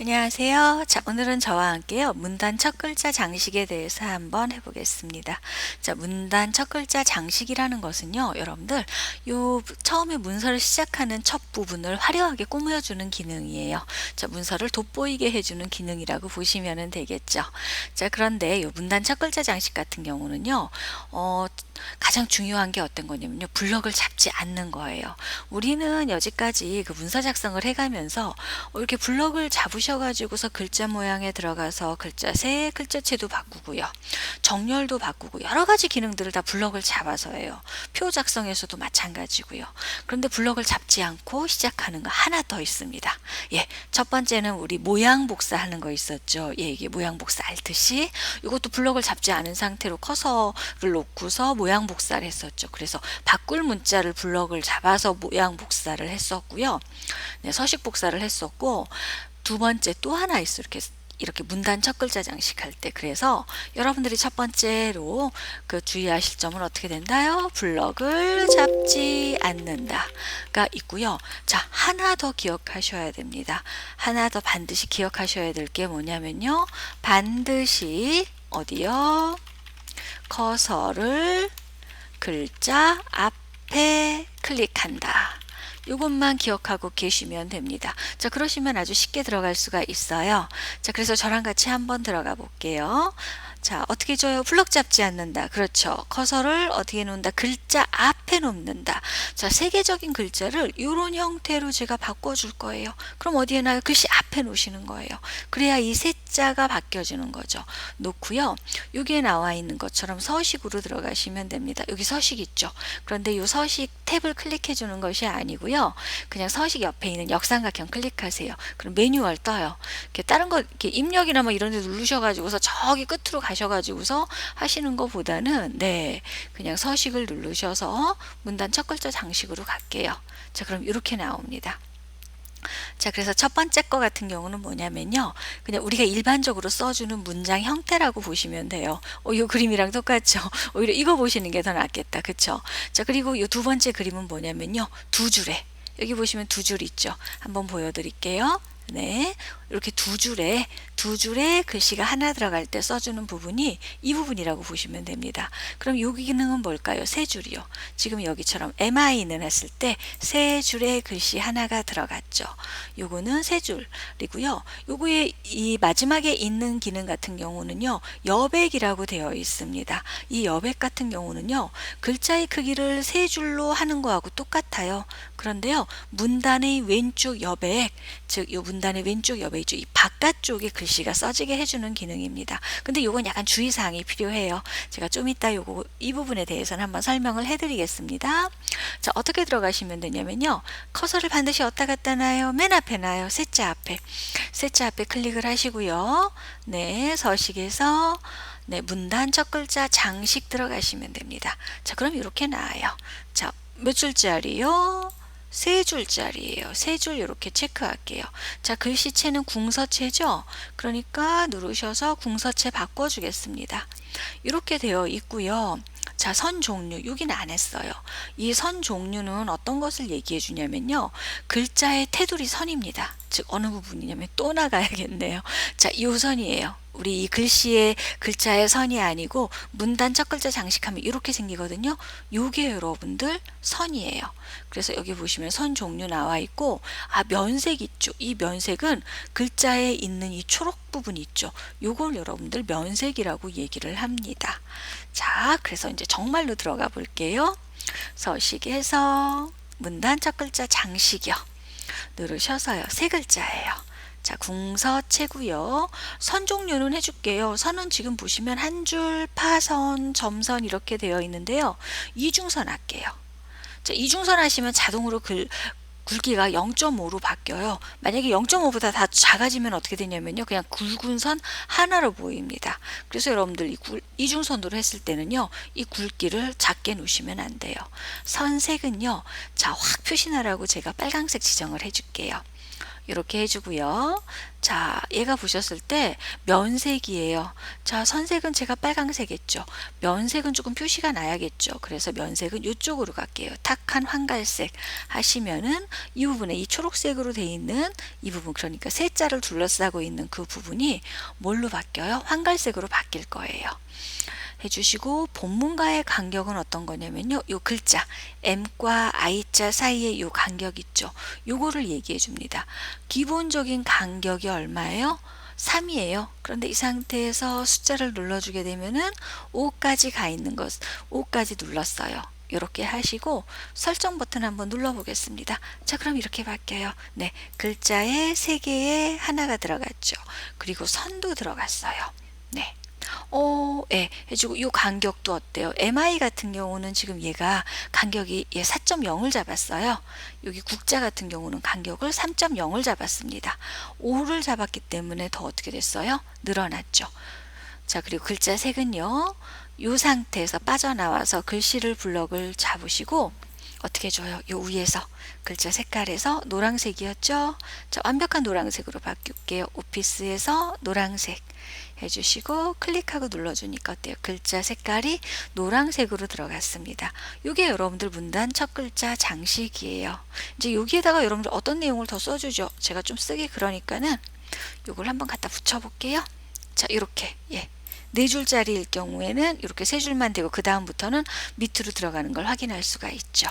안녕하세요. 자, 오늘은 저와 함께요. 문단 첫 글자 장식에 대해서 한번 해보겠습니다. 자, 문단 첫 글자 장식이라는 것은요, 여러분들, 요 처음에 문서를 시작하는 첫 부분을 화려하게 꾸며주는 기능이에요. 자, 문서를 돋보이게 해주는 기능이라고 보시면 되겠죠. 자, 그런데 요 문단 첫 글자 장식 같은 경우는요, 어, 가장 중요한 게 어떤 거냐면요. 블럭을 잡지 않는 거예요. 우리는 여지까지 그 문서 작성을 해가면서 어, 이렇게 블럭을 잡으 셔가지고서 글자 모양에 들어가서 글자 새 글자체도 바꾸고요. 정렬도 바꾸고 여러 가지 기능들을 다 블럭을 잡아서 해요. 표 작성에서도 마찬가지고요. 그런데 블럭을 잡지 않고 시작하는 거 하나 더 있습니다. 예, 첫 번째는 우리 모양 복사하는 거 있었죠. 예, 이게 모양 복사 알듯이 이것도 블럭을 잡지 않은 상태로 커서를 놓고서 모양 복사를 했었죠. 그래서 바꿀 문자를 블럭을 잡아서 모양 복사를 했었고요. 네, 서식 복사를 했었고 두 번째 또 하나 있어 이렇게 이렇게 문단 첫 글자 장식할 때 그래서 여러분들이 첫 번째로 그 주의하실 점은 어떻게 된다요? 블럭을 잡지 않는다가 있고요. 자 하나 더 기억하셔야 됩니다. 하나 더 반드시 기억하셔야 될 게 뭐냐면요. 반드시 어디요? 커서를 글자 앞에 클릭한다. 이것만 기억하고 계시면 됩니다. 자, 그러시면 아주 쉽게 들어갈 수가 있어요. 자, 그래서 저랑 같이 한번 들어가 볼게요. 자, 어떻게 줘요? 블럭 잡지 않는다. 그렇죠. 커서를 어떻게 놓는다? 글자 앞에 놓는다. 자, 세계적인 글자를 이런 형태로 제가 바꿔줄 거예요. 그럼 어디에 놔요? 글씨 앞에 놓으시는 거예요. 그래야 이 세자가 바뀌어지는 거죠. 놓고요. 여기에 나와 있는 것처럼 서식으로 들어가시면 됩니다. 여기 서식 있죠. 그런데 이 서식 탭을 클릭해 주는 것이 아니고요. 그냥 서식 옆에 있는 역삼각형 클릭하세요. 그럼 매뉴얼 떠요. 이렇게 다른 거 이렇게 입력이나 뭐 이런 데 누르셔가지고서 저기 끝으로 가 가셔가지고서 하시는 것보다는 네 그냥 서식을 누르셔서 문단 첫 글자 장식으로 갈게요. 자 그럼 이렇게 나옵니다. 자, 그래서 첫 번째 거 같은 경우는 뭐냐면요. 그냥 우리가 일반적으로 써주는 문장 형태라고 보시면 돼요. 어, 이 그림이랑 똑같죠. 오히려 이거 보시는 게 더 낫겠다. 그쵸? 자, 그리고 이 두 번째 그림은 뭐냐면요. 두 줄에. 여기 보시면 두 줄 있죠. 한번 보여드릴게요. 네. 이렇게 두 줄에 두 줄에 글씨가 하나 들어갈 때 써주는 부분이 이 부분이라고 보시면 됩니다. 그럼 여기 기능은 뭘까요? 세 줄이요. 지금 여기처럼 MI는 했을 때 세 줄에 글씨 하나가 들어갔죠. 요거는 세 줄이고요. 요거에 이 마지막에 있는 기능 같은 경우는요. 여백이라고 되어 있습니다. 이 여백 같은 경우는요. 글자의 크기를 세 줄로 하는 거하고 똑같아요. 그런데요. 문단의 왼쪽 여백, 즉 요 문 단의 왼쪽 여백 있죠. 이 바깥쪽에 글씨가 써지게 해주는 기능입니다. 근데 이건 약간 주의사항이 필요해요. 제가 좀 이따 요거 이 부분에 대해서는 한번 설명을 해드리겠습니다. 자 어떻게 들어가시면 되냐면요. 커서를 반드시 어디다 갖다 놔요? 맨 앞에 놔요. 셋자 앞에. 셋자 앞에 클릭을 하시고요. 네 서식에서 네, 문단 첫 글자 장식 들어가시면 됩니다. 자, 그럼 이렇게 나와요. 자, 몇 줄짜리요? 세 줄짜리예요. 세 줄 이렇게 체크할게요. 자, 글씨체는 궁서체죠? 그러니까 누르셔서 궁서체 바꿔주겠습니다. 이렇게 되어 있고요. 자, 선 종류. 여기는 안 했어요. 이 선 종류는 어떤 것을 얘기해 주냐면요. 글자의 테두리 선입니다. 즉, 어느 부분이냐면 또 나가야겠네요. 자, 이 선이에요. 우리 이 글씨의 글자의 선이 아니고 문단 첫 글자 장식하면 이렇게 생기거든요. 요게 여러분들 선이에요. 그래서 여기 보시면 선 종류 나와 있고 아 면색 있죠. 이 면색은 글자에 있는 이 초록 부분 있죠. 요걸 여러분들 면색이라고 얘기를 합니다. 자, 그래서 이제 정말로 들어가 볼게요. 서식에서 문단 첫 글자 장식이요. 누르셔서요. 세 글자예요. 자, 궁서체고요. 선 종류는 해줄게요. 선은 지금 보시면 한 줄, 파선, 점선 이렇게 되어 있는데요. 이중선 할게요. 자, 이중선 하시면 자동으로 글, 굵기가 0.5로 바뀌어요. 만약에 0.5보다 다 작아지면 어떻게 되냐면요. 그냥 굵은 선 하나로 보입니다. 그래서 여러분들 이 굴, 이중선으로 했을 때는요. 이 굵기를 작게 놓으시면 안 돼요. 선색은요. 자, 확 표시나라고 제가 빨강색 지정을 해줄게요. 이렇게 해주고요. 자, 얘가 보셨을 때 면색이에요. 자, 선색은 제가 빨강색 했죠. 면색은 조금 표시가 나야겠죠. 그래서 면색은 이쪽으로 갈게요. 탁한 황갈색 하시면은 이 부분에 이 초록색으로 돼 있는 이 부분 그러니까 세 자를 둘러싸고 있는 그 부분이 뭘로 바뀌어요? 황갈색으로 바뀔 거예요. 해주시고 본문과의 간격은 어떤 거냐면요. 요 글자 M과 I자 사이에 요 간격 있죠. 요거를 얘기해 줍니다. 기본적인 간격이 얼마예요? 3이에요. 그런데 이 상태에서 숫자를 눌러주게 되면은 5까지 가 있는 것, 5까지 눌렀어요. 이렇게 하시고 설정 버튼 한번 눌러보겠습니다. 자, 그럼 이렇게 바뀌어요. 네, 글자에 세 개에 하나가 들어갔죠. 그리고 선도 들어갔어요. 네. 어, 예, 해주고 이 간격도 어때요? MI 같은 경우는 지금 얘가 간격이 예, 4.0을 잡았어요. 여기 국자 같은 경우는 간격을 3.0을 잡았습니다. 5를 잡았기 때문에 더 어떻게 됐어요? 늘어났죠. 자, 그리고 글자 색은요. 이 상태에서 빠져나와서 글씨를 블럭을 잡으시고 어떻게 줘요? 요 위에서 글자 색깔에서 노란색이었죠? 자, 완벽한 노란색으로 바꿀게요. 오피스에서 노란색 해주시고 클릭하고 눌러주니까 어때요? 글자 색깔이 노란색으로 들어갔습니다. 이게 여러분들 문단 첫 글자 장식이에요. 이제 여기에다가 여러분들 어떤 내용을 더 써주죠? 제가 좀 쓰기 그러니까는 이걸 한번 갖다 붙여볼게요. 자, 이렇게 예. 네 줄짜리일 경우에는 이렇게 세 줄만 되고 그 다음부터는 밑으로 들어가는 걸 확인할 수가 있죠.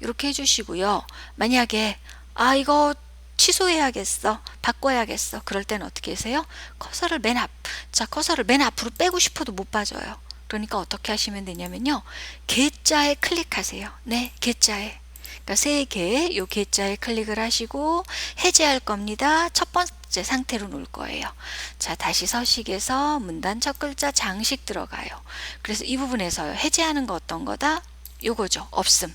이렇게 해주시고요. 만약에 아 이거 취소해야겠어 바꿔야겠어 그럴 때는 어떻게 하세요? 커서를 맨 앞, 자 커서를 맨 앞으로 빼고 싶어도 못 빠져요. 그러니까 어떻게 하시면 되냐면요. 개자에 클릭하세요. 네, 개자에. 그러니까 세 개의 요 개자에 클릭을 하시고 해제할 겁니다. 첫 번째 상태로 놓을 거예요. 자, 다시 서식에서 문단 첫 글자 장식 들어가요. 그래서 이 부분에서 해제하는 거 어떤 거다? 요거죠. 없음.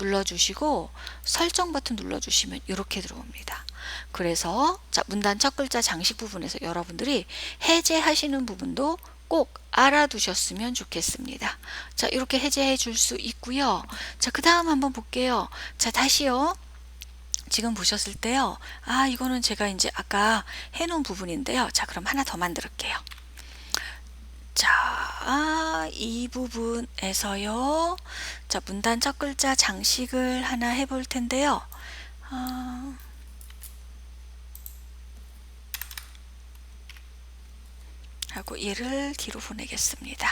눌러주시고 설정 버튼 눌러주시면 이렇게 들어옵니다. 그래서 자 문단 첫 글자 장식 부분에서 여러분들이 해제하시는 부분도 꼭 알아두셨으면 좋겠습니다. 자 이렇게 해제해 줄 수 있고요. 자 그 다음 한번 볼게요. 자 다시요. 지금 보셨을 때요. 아 이거는 제가 이제 아까 해놓은 부분인데요. 자 그럼 하나 더 만들게요. 자, 아, 이 부분에서요. 자, 문단 첫 글자 장식을 하나 해볼 텐데요. 아, 하고 얘를 뒤로 보내겠습니다.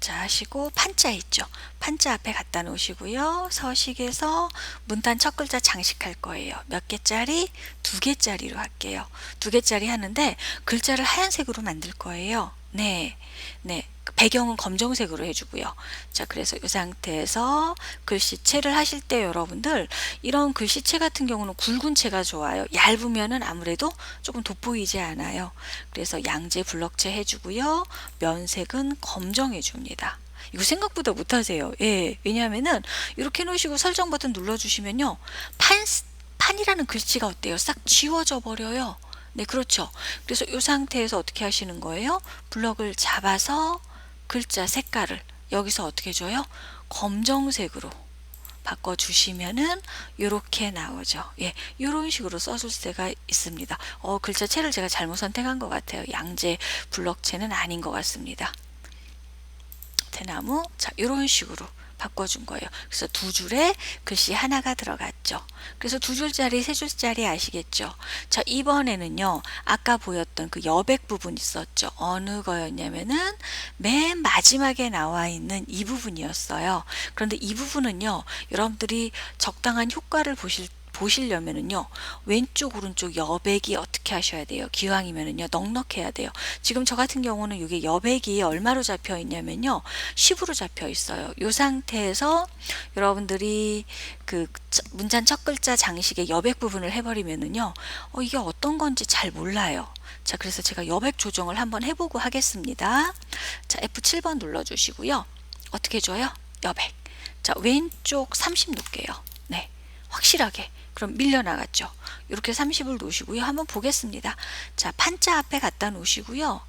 자 하시고 판자 있죠. 판자 앞에 갖다 놓으시고요. 서식에서 문단 첫 글자 장식할 거예요. 몇 개짜리? 두 개짜리로 할게요. 두 개짜리 하는데 글자를 하얀색으로 만들 거예요. 네, 네. 배경은 검정색으로 해주고요. 자, 그래서 이 상태에서 글씨체를 하실 때 여러분들 이런 글씨체 같은 경우는 굵은 채가 좋아요. 얇으면은 아무래도 조금 돋보이지 않아요. 그래서 양재 블럭체 해주고요. 면색은 검정 해줍니다. 이거 생각보다 못하세요. 예, 왜냐하면은 이렇게 놓으시고 설정 버튼 눌러주시면요, 판 판이라는 글씨가 어때요? 싹 지워져 버려요. 네, 그렇죠. 그래서 이 상태에서 어떻게 하시는 거예요? 블럭을 잡아서 글자 색깔을 여기서 어떻게 줘요? 검정색으로 바꿔주시면은 이렇게 나오죠. 예, 이런 식으로 써줄 때가 있습니다. 어, 글자체를 제가 잘못 선택한 것 같아요. 양재 블럭체는 아닌 것 같습니다. 대나무, 자, 이런 식으로 바꿔준 거예요. 그래서 두 줄에 글씨 하나가 들어갔죠. 그래서 두 줄짜리, 세 줄짜리 아시겠죠? 자, 이번에는요, 아까 보였던 그 여백 부분 있었죠. 어느 거였냐면은 맨 마지막에 나와 있는 이 부분이었어요. 그런데 이 부분은요, 여러분들이 적당한 효과를 보실 보시려면은요 왼쪽 오른쪽 여백이 어떻게 하셔야 돼요? 기왕이면은요 넉넉해야 돼요. 지금 저 같은 경우는 이게 여백이 얼마로 잡혀 있냐면요 10으로 잡혀 있어요. 이 상태에서 여러분들이 그 문장 첫 글자 장식의 여백 부분을 해버리면은요 어, 이게 어떤 건지 잘 몰라요. 자 그래서 제가 여백 조정을 한번 해보고 하겠습니다. 자 F7번 눌러주시고요. 어떻게 줘요? 여백. 자 왼쪽 30 놓을게요. 네. 확실하게 그럼 밀려나갔죠. 이렇게 30을 놓으시고요. 한번 보겠습니다. 자, 판자 앞에 갖다 놓으시고요.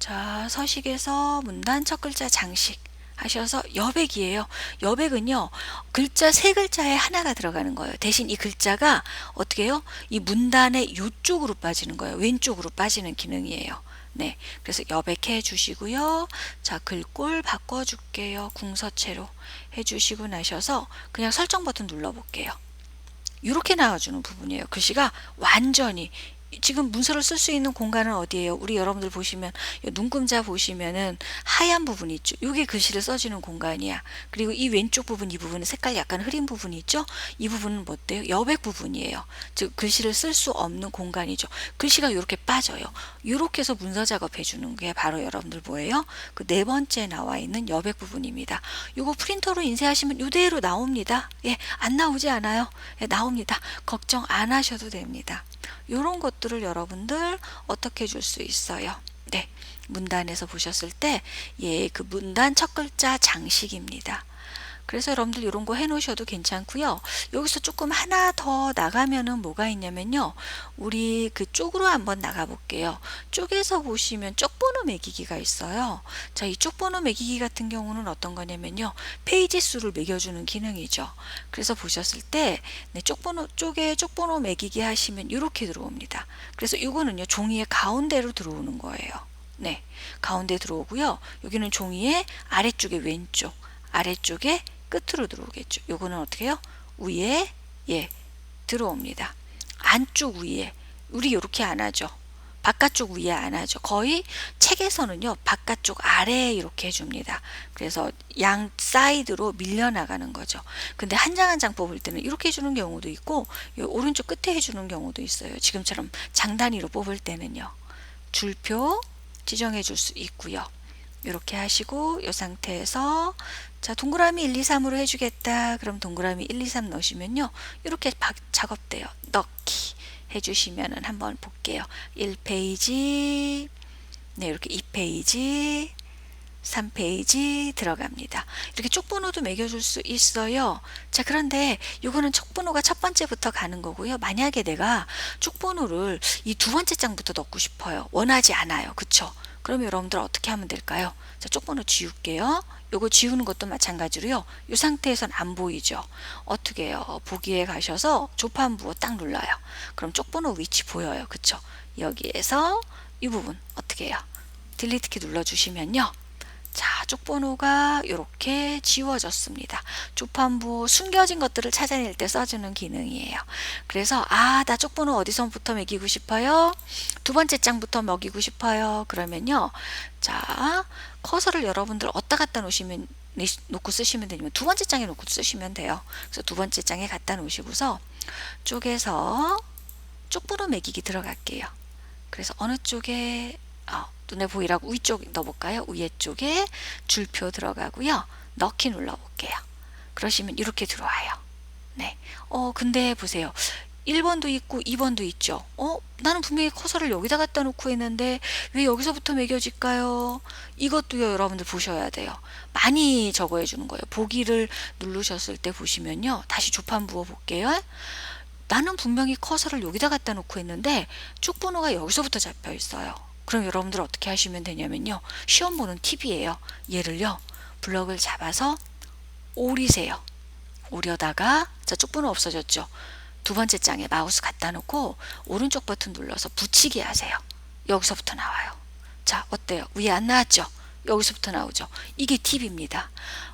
자, 서식에서 문단 첫 글자 장식 하셔서 여백이에요. 여백은요, 글자 세 글자에 하나가 들어가는 거예요. 대신 이 글자가 어떻게 해요? 이 문단의 요쪽으로 빠지는 거예요. 왼쪽으로 빠지는 기능이에요. 네. 그래서 여백해 주시고요. 자, 글꼴 바꿔 줄게요. 궁서체로 해 주시고 나셔서 그냥 설정 버튼 눌러 볼게요. 이렇게 나와주는 부분이에요. 글씨가 완전히 지금 문서를 쓸 수 있는 공간은 어디예요? 우리 여러분들 보시면 요 눈금자 보시면은 하얀 부분이 있죠. 이게 글씨를 써주는 공간이야. 그리고 이 왼쪽 부분 이 부분은 색깔 약간 흐린 부분이 있죠. 이 부분은 뭐 어때요? 여백 부분이에요. 즉 글씨를 쓸 수 없는 공간이죠. 글씨가 이렇게 빠져요. 이렇게 해서 문서 작업해 주는 게 바로 여러분들 뭐예요? 그 네 번째 나와 있는 여백 부분입니다. 이거 프린터로 인쇄하시면 이대로 나옵니다. 예, 안 나오지 않아요? 예, 나옵니다. 걱정 안 하셔도 됩니다. 이런 것 들을 여러분들 어떻게 줄 수 있어요? 네. 문단에서 보셨을 때, 예, 그 문단 첫 글자 장식입니다. 그래서 여러분들 이런 거 해놓으셔도 괜찮고요. 여기서 조금 하나 더 나가면은 뭐가 있냐면요. 우리 그 쪽으로 한번 나가 볼게요. 쪽에서 보시면 쪽번호 매기기가 있어요. 자, 이 쪽번호 매기기 같은 경우는 어떤 거냐면요. 페이지 수를 매겨주는 기능이죠. 그래서 보셨을 때 네, 쪽번호 쪽에 쪽번호 매기기 하시면 이렇게 들어옵니다. 그래서 이거는요. 종이의 가운데로 들어오는 거예요. 네, 가운데 들어오고요. 여기는 종이의 아래쪽에 왼쪽, 아래쪽에 끝으로 들어오겠죠. 요거는 어떻게 해요? 위에 예 들어옵니다. 안쪽 위에 우리 이렇게 안 하죠. 바깥쪽 위에 안 하죠. 거의 책에서는요 바깥쪽 아래에 이렇게 해줍니다. 그래서 양 사이드로 밀려나가는 거죠. 근데 한 장 한 장 뽑을 때는 이렇게 해주는 경우도 있고 요 오른쪽 끝에 해주는 경우도 있어요. 지금처럼 장 단위로 뽑을 때는요. 줄표 지정해 줄 수 있고요. 이렇게 하시고 이 상태에서 자 동그라미 1, 2, 3으로 해주겠다. 그럼 동그라미 1, 2, 3 넣으시면요. 이렇게 박, 작업돼요. 넣기 해주시면은 한번 볼게요. 1페이지 네 이렇게 2페이지 3페이지 들어갑니다. 이렇게 쪽 번호도 매겨줄 수 있어요. 자, 그런데 이거는 쪽번호가 첫 번째부터 가는 거고요. 만약에 내가 쪽 번호를 이 두 번째 장부터 넣고 싶어요. 원하지 않아요. 그쵸? 그럼 여러분들 어떻게 하면 될까요? 자, 쪽번호 지울게요. 요거 지우는 것도 마찬가지로요. 이 상태에선 안 보이죠. 어떻게 해요? 보기에 가셔서 조판부호 딱 눌러요. 그럼 쪽번호 위치 보여요. 그쵸? 여기에서 이 부분 어떻게 해요? 딜리트 키 눌러주시면요. 자, 쪽번호가 이렇게 지워졌습니다. 조판부 숨겨진 것들을 찾아낼 때 써주는 기능이에요. 그래서 아, 나 쪽번호 어디서부터 매기고 싶어요? 두 번째 장부터 먹이고 싶어요. 그러면요. 자, 커서를 여러분들 어디다 갖다 놓으시면 놓고 쓰시면 되면 두 번째 장에 놓고 쓰시면 돼요. 그래서 두 번째 장에 갖다 놓으시고서 쪽에서 쪽번호 매기기 들어갈게요. 그래서 어느 쪽에 어, 눈에 보이라고 위쪽 넣어볼까요? 위에 쪽에 줄표 들어가고요. 넣기 눌러볼게요. 그러시면 이렇게 들어와요. 네. 어, 근데 보세요. 1번도 있고 2번도 있죠. 어, 나는 분명히 커서를 여기다 갖다 놓고 있는데 왜 여기서부터 매겨질까요? 이것도요, 여러분들 보셔야 돼요. 많이 적어해 주는 거예요. 보기를 누르셨을 때 보시면요. 다시 조판 부어 볼게요. 나는 분명히 커서를 여기다 갖다 놓고 있는데 쭉 번호가 여기서부터 잡혀 있어요. 그럼 여러분들 어떻게 하시면 되냐면요. 시험 보는 팁이에요. 얘를요. 블럭을 잡아서 오리세요. 오려다가 자 쪽번호 없어졌죠. 두 번째 장에 마우스 갖다 놓고 오른쪽 버튼 눌러서 붙이기 하세요. 여기서부터 나와요. 자 어때요? 위에 안 나왔죠? 여기서부터 나오죠. 이게 팁입니다.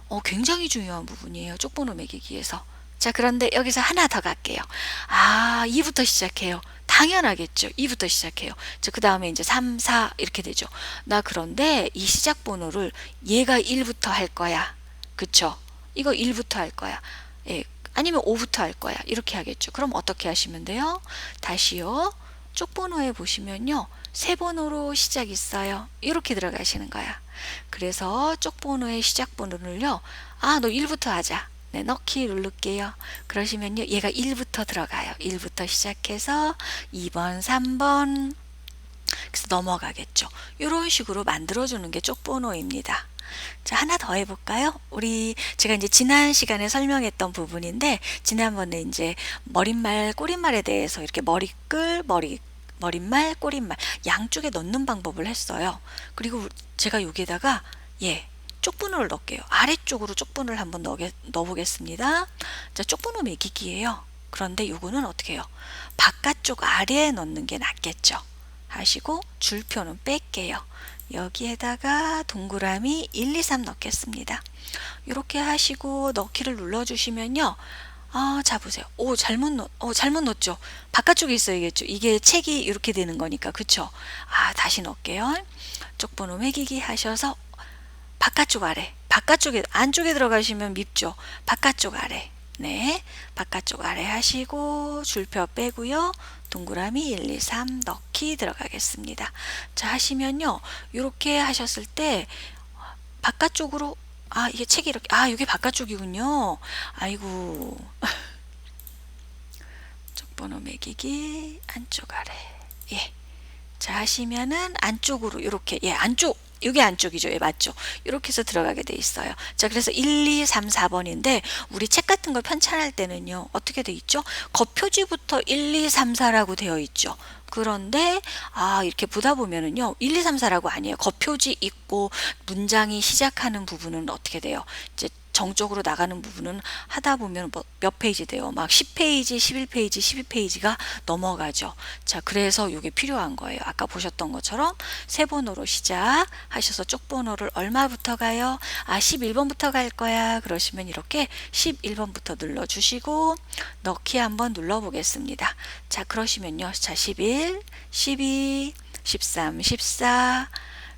어, 굉장히 중요한 부분이에요. 쪽번호 매기기에서. 자 그런데 여기서 하나 더 갈게요. 아 2부터 시작해요. 당연하겠죠. 2부터 시작해요. 그 다음에 이제 3, 4 이렇게 되죠. 나 그런데 이 시작 번호를 얘가 1부터 할 거야. 그쵸? 이거 1부터 할 거야. 예. 아니면 5부터 할 거야. 이렇게 하겠죠. 그럼 어떻게 하시면 돼요? 다시요. 쪽 번호에 보시면요. 세 번호로 시작 있어요. 이렇게 들어가시는 거야. 그래서 쪽 번호의 시작 번호를요. 아, 너 1부터 하자. 네, 넣기 누를게요. 그러시면요. 얘가 1부터 들어가요. 1부터 시작해서 2번, 3번 그래서 넘어가겠죠. 이런 식으로 만들어주는 게 쪽번호입니다. 자, 하나 더 해볼까요? 우리, 제가 이제 지난 시간에 설명했던 부분인데, 지난번에 이제 머릿말, 꼬릿말에 대해서 이렇게 머리끌, 머리, 머릿말, 꼬릿말, 양쪽에 넣는 방법을 했어요. 그리고 제가 여기에다가, 예, 쪽분호를 넣을게요. 아래쪽으로 쪽분을 한번 넣어, 넣어보겠습니다. 자, 쪽분호 매기기예요. 그런데 요거는 어떻게 해요? 바깥쪽 아래에 넣는 게 낫겠죠. 하시고 줄표는 뺄게요. 여기에다가 동그라미 1, 2, 3 넣겠습니다. 이렇게 하시고 넣기를 눌러주시면요. 아, 자 보세요. 오, 잘못 넣, 어, 잘못 넣었죠. 바깥쪽에 있어야겠죠. 이게 책이 이렇게 되는 거니까, 그쵸? 아, 다시 넣을게요. 쪽번호 매기기 하셔서 바깥쪽 아래, 바깥쪽에 안쪽에 들어가시면 밉죠. 바깥쪽 아래, 네, 바깥쪽 아래 하시고 줄표 빼고요. 동그라미 1, 2, 3 넣기 들어가겠습니다. 자 하시면요, 이렇게 하셨을 때 바깥쪽으로 아 이게 책이 이렇게 아 이게 바깥쪽이군요. 아이고 쪽번호 매기기 안쪽 아래 예. 자 하시면은 안쪽으로 이렇게 예 안쪽 이게 안쪽이죠. 예, 맞죠. 이렇게 해서 들어가게 돼 있어요. 자, 그래서 1, 2, 3, 4번인데 우리 책 같은 걸 편찬할 때는요. 어떻게 돼 있죠? 겉표지부터 1, 2, 3, 4라고 되어 있죠. 그런데 아, 이렇게 보다 보면은요. 1, 2, 3, 4라고 아니에요. 겉표지 있고 문장이 시작하는 부분은 어떻게 돼요? 이제 정적으로 나가는 부분은 하다 보면 뭐몇 페이지 돼요. 막 10페이지, 11페이지, 12페이지가 넘어가죠. 자, 그래서 이게 필요한 거예요. 아까 보셨던 것처럼 세 번호로 시작하셔서 쪽 번호를 얼마부터 가요? 아, 11번부터 갈 거야. 그러시면 이렇게 11번부터 눌러 주시고 넣기 한번 눌러 보겠습니다. 자, 그러시면요. 자, 11, 12, 13, 14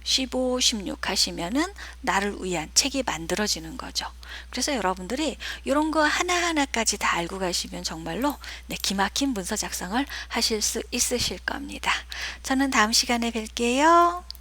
15, 16 하시면은 나를 위한 책이 만들어지는 거죠. 그래서 여러분들이 이런 거 하나하나까지 다 알고 가시면 정말로 네, 기막힌 문서 작성을 하실 수 있으실 겁니다. 저는 다음 시간에 뵐게요.